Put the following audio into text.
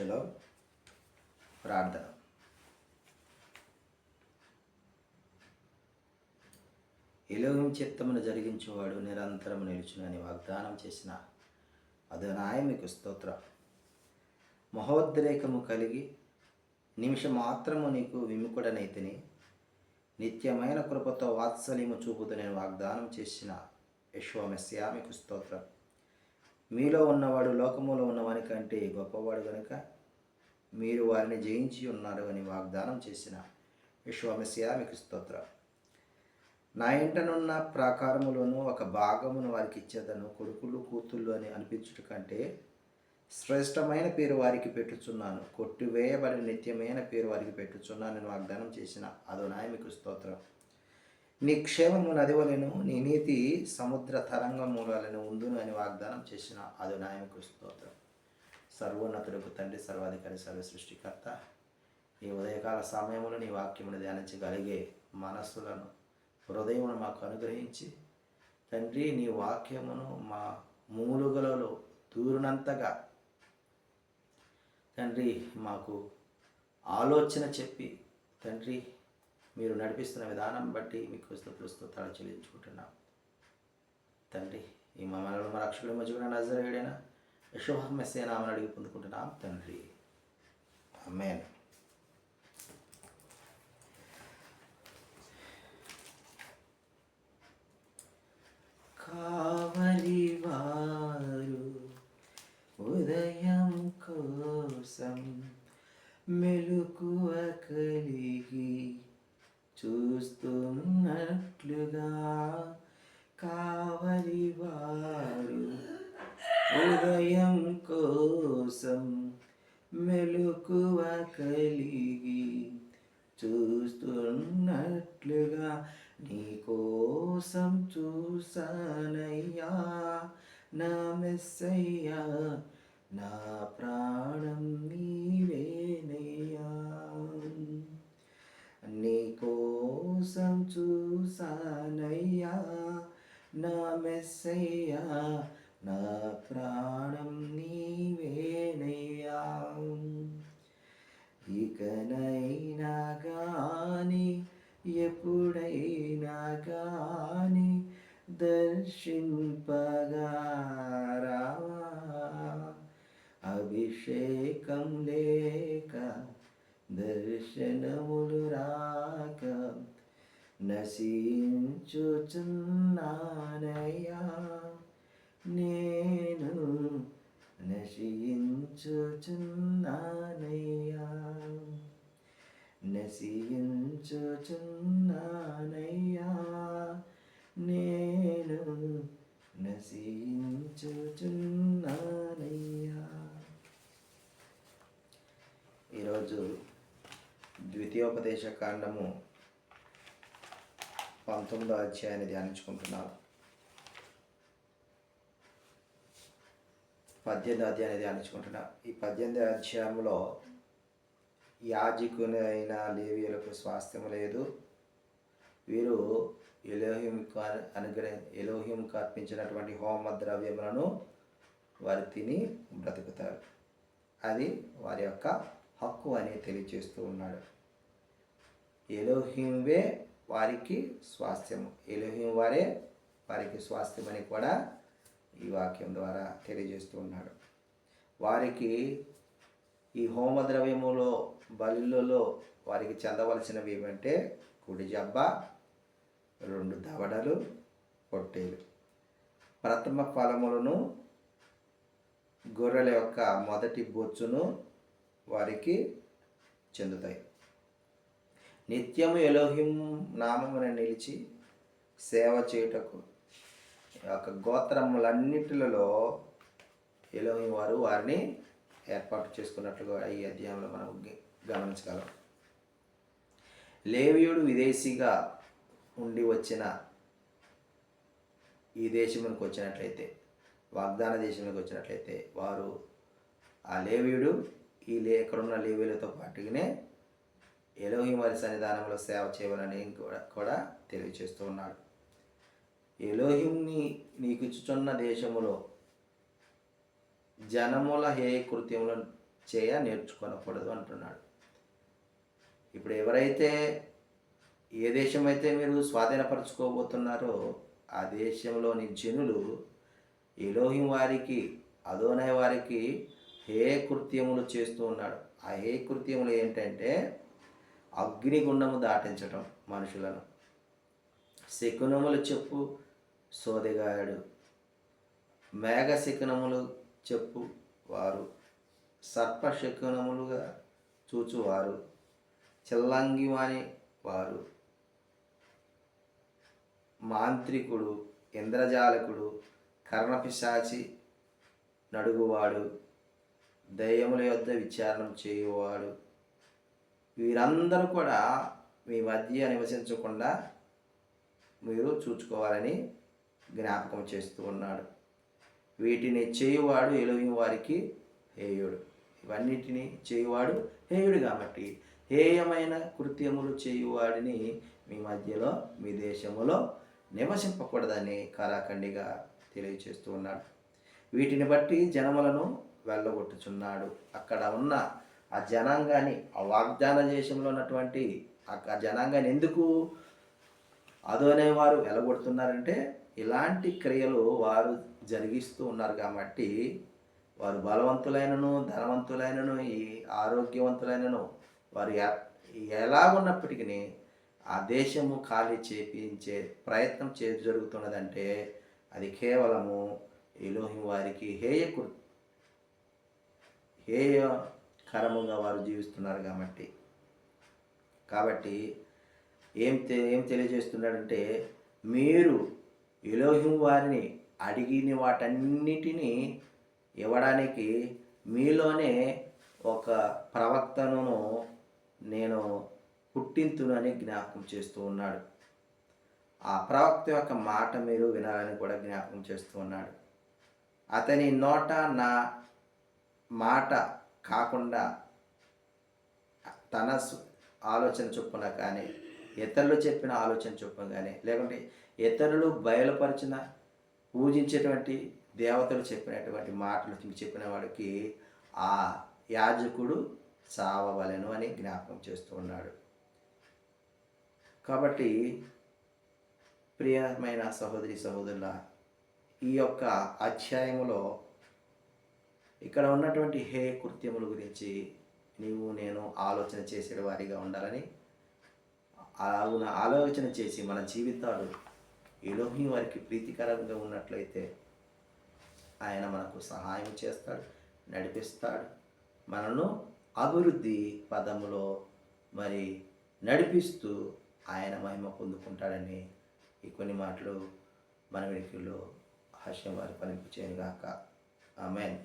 అందరికీ ప్రార్థన. ఎలోహిం చిత్తమును జరిగించేవాడు నిరంతరం నిలుచునని వాగ్దానం చేసిన అదనాయ మీకు స్తోత్రం. మహోద్రేకము కలిగి నిమిషం మాత్రము నీకు విముకుడనైతిని నిత్యమైన కృపతో వాత్సల్యము చూపుతూ నేను వాగ్దానం చేసిన యశ్వమెస్యా మీకు స్తోత్రం. మీలో ఉన్నవాడు లోకములో ఉన్నవాని కంటే గొప్పవాడు కనుక మీరు వారిని జయించి ఉన్నారు అని వాగ్దానం చేసిన విశ్వమస్యా మీకు నా ఇంటనున్న ప్రాకారములోను ఒక భాగమును వారికి ఇచ్చేదను కొడుకులు కూతుళ్ళు అని అనిపించుట కంటే శ్రేష్టమైన పేరు వారికి పెట్టుచున్నాను. కొట్టివేయబడి నిత్యమైన పేరు వారికి పెట్టుచున్నానని వాగ్దానం చేసిన అదో మీకు స్తోత్రం. నీ క్షేమము నదివలను నీ నీతి సముద్ర తరంగ మూలాలను ఉందును అని వాగ్దానం చేసిన అదో మీకు స్తోత్రం. సర్వోన్నతులకు తండ్రి సర్వాధికారి సర్వ సృష్టికర్త ఈ ఉదయకాల సమయంలో నీ వాక్యమును ధ్యానించగలిగే మనస్సులను హృదయమును మాకు అనుగ్రహించి తండ్రి నీ వాక్యమును మా మూలుగలలో దూరినంతగా తండ్రి మాకు ఆలోచన చెప్పి తండ్రి మీరు నడిపిస్తున్న విధానం బట్టి మీకు స్తోత్రాలు చెల్లించుకుంటున్నాం. తండ్రి ఈ మమ్మల్ని మా రక్షకుడి మధ్య నజరేడైనా యశోహమెస్సే నామని అడిగి పొందుకుంటున్నాం. తండ్రి. అమ్మేన్ కావలి మెలుకువ కలిగి చూస్తున్నట్లుగా నీ కోసం చూసానయ్యా నా మెస్సయ్యా నా ప్రాణం నీవేనయ్యా. నీ కోసం చూసానయ్యా నా మెస్సయ్యా నా ప్రాణం నీవేనయ్యా. ఇకనైనా కానీ ఎప్పుడైనా గాని దర్శింపగారావా? అభిషేకం లేక దర్శనములు రాక నశించుచున్నానయ్యా. నేను నశించుచున్నానయ్యా. నశించుచున్నానయ్యా. నేను నశించుచున్నానయ్యా. ఈరోజు ద్వితీయోపదేశ కాండము పంతొమ్మిదో అధ్యాయాన్ని ధ్యానించుకుంటున్నాను. పద్దెనిమిది అధ్యాయాన్ని ధ్యానించుకుంటున్నా. ఈ పద్దెనిమిది అధ్యాయంలో యాజకుని అయిన లేవీయులకు స్వాస్థ్యం లేదు. వీరు ఎలోహింకు అనుగ్రహ ఎలోహింకు అర్పించినటువంటి హోమ ద్రవ్యములను వారు తిని బ్రతుకుతారు. అది వారి యొక్క హక్కు అని తెలియజేస్తూ ఉన్నాడు. ఎలోహింవే వారికి స్వాస్థ్యము. ఎలోహిం వారే వారికి స్వాస్థ్యం అని కూడా ఈ వాక్యం ద్వారా తెలియజేస్తూ ఉన్నాడు. వారికి ఈ హోమద్రవ్యములో బలులలో వారికి చెందవలసినవి ఏమంటే కుడి జబ్బ రెండు దవడలు పొట్టేలు. ప్రథమ ఫలములను గొర్రెల యొక్క మొదటి బొచ్చును వారికి చెందుతాయి. నిత్యము ఎలోహిం నామమున నిలిచి సేవ చేయుటకు యొక్క గోత్రములన్నిటిలో ఎలోమి వారు వారిని ఏర్పాటు చేసుకున్నట్లుగా ఈ అధ్యాయంలో మనం గమనించగలం. లేవియుడు విదేశీగా ఉండి వచ్చిన ఈ దేశమునికి వచ్చినట్లయితే వాగ్దాన దేశంలోకి వచ్చినట్లయితే వారు ఆ లేవీయుడు ఈ లే ఎక్కడున్న లేవీలతో పాటుగానే ఎలోహిం వారి సన్నిధానంలో సేవ చేయవాలని కూడా కూడా తెలియచేస్తూ ఉన్నాడు. ఎలోహింని నీకు దేశములో జనముల హే కృత్యములను చేయ నేర్చుకొనకూడదు అంటున్నాడు. ఇప్పుడు ఎవరైతే ఏ దేశం అయితే మీరు స్వాధీనపరచుకోబోతున్నారో ఆ దేశంలోని జనులు ఎలోహిం వారికి అదోనై వారికి హే కృత్యములు చేస్తూ ఉన్నాడు. ఆ హే కృత్యములు ఏంటంటే అగ్నిగుండము దాటించటం మనుషులను. శకునములు చెప్పు సోదిగాయడు మేఘశకునములు చెప్పు వారు. సర్ప శకునములుగా చూచువారు చెల్లంగివాని వారు. మాంత్రికుడు ఇంద్రజాలకుడు కర్ణపిశాచి నడుగువాడు. దయ్యముల యొద్ద విచారణ చేయువాడు. వీరందరూ కూడా మీ మధ్య నివసించకుండా మీరు చూసుకోవాలని జ్ఞాపకం చేస్తూ ఉన్నాడు. వీటిని చేయువాడు ఎలుగు వారికి హేయుడు. ఇవన్నిటిని చేయువాడు హేయుడు కాబట్టి హేయమైన కృత్యములు చేయువాడిని మీ మధ్యలో మీ దేశములో నివసింపకూడదని కళాఖండిగా తెలియచేస్తూ ఉన్నాడు. వీటిని బట్టి జనములను వెళ్ళగొట్టుచున్నాడు. అక్కడ ఉన్న ఆ జనాంగాన్ని ఆ వాగ్దాన దేశంలో ఉన్నటువంటి ఆ ఆ జనాంగాన్ని ఎందుకు అదోనే వారు వెళ్ళగొడుతున్నారంటే ఇలాంటి క్రియలు వారు జరిగిస్తూ ఉన్నారు కాబట్టి వారు బలవంతులైనను ధనవంతులైనను ఈ ఆరోగ్యవంతులైనను వారు ఎ- ఎలా ఉన్నప్పటికీ ఆ దేశము ఖాళీ చేపించే ప్రయత్నం చే జరుగుతున్నదంటే అది కేవలము ఎలోహిం వారికి హేయ హేయకరముగా వారు జీవిస్తున్నారు కాబట్టి. కాబట్టి ఏం తె ఏం తెలియజేస్తున్నాడంటే మీరు ఎలోహిం వారిని అడిగిన వాటన్నిటినీ ఇవ్వడానికి మీలోనే ఒక ప్రవక్తను నేను పుట్టింతునని జ్ఞాపకం చేస్తూ ఉన్నాడు. ఆ ప్రవక్త యొక్క మాట మీరు వినాలని కూడా జ్ఞాపకం చేస్తూ ఉన్నాడు. అతని నోట నా మాట కాకుండా తన సు- ఆలోచన చొప్పున కానీ ఇతరులు చెప్పిన ఆలోచన చొప్పున కానీ లేకుంటే ఇతరులు బయలుపరిచిన పూజించేటువంటి దేవతలు చెప్పినటువంటి మాటలు చెప్పిన వాడికి ఆ యాజకుడు చావవలెను అని జ్ఞాపకం చేస్తూ ఉన్నాడు. కాబట్టి ప్రియమైన సహోదరి సహోదరుల ఈ యొక్క అధ్యాయములో ఇక్కడ ఉన్నటువంటి హే కృత్యముల గురించి నీవు నేను ఆలోచన చేసే వారిగా ఉండాలని అలా ఆలోచన చేసి మన జీవితాలు ఎలోహి వారికి ప్రీతికరంగా ఉన్నట్లయితే ఆయన మనకు సహాయం చేస్తాడు నడిపిస్తాడు. మనను అభివృద్ధి పదములో మరి నడిపిస్తూ ఆయన మహిమ పొందుకుంటాడని ఈ కొన్ని మాటలు మన వెనుకల్లో హాస్యం వారి పనిపించేను ఆమె ఆమెన్.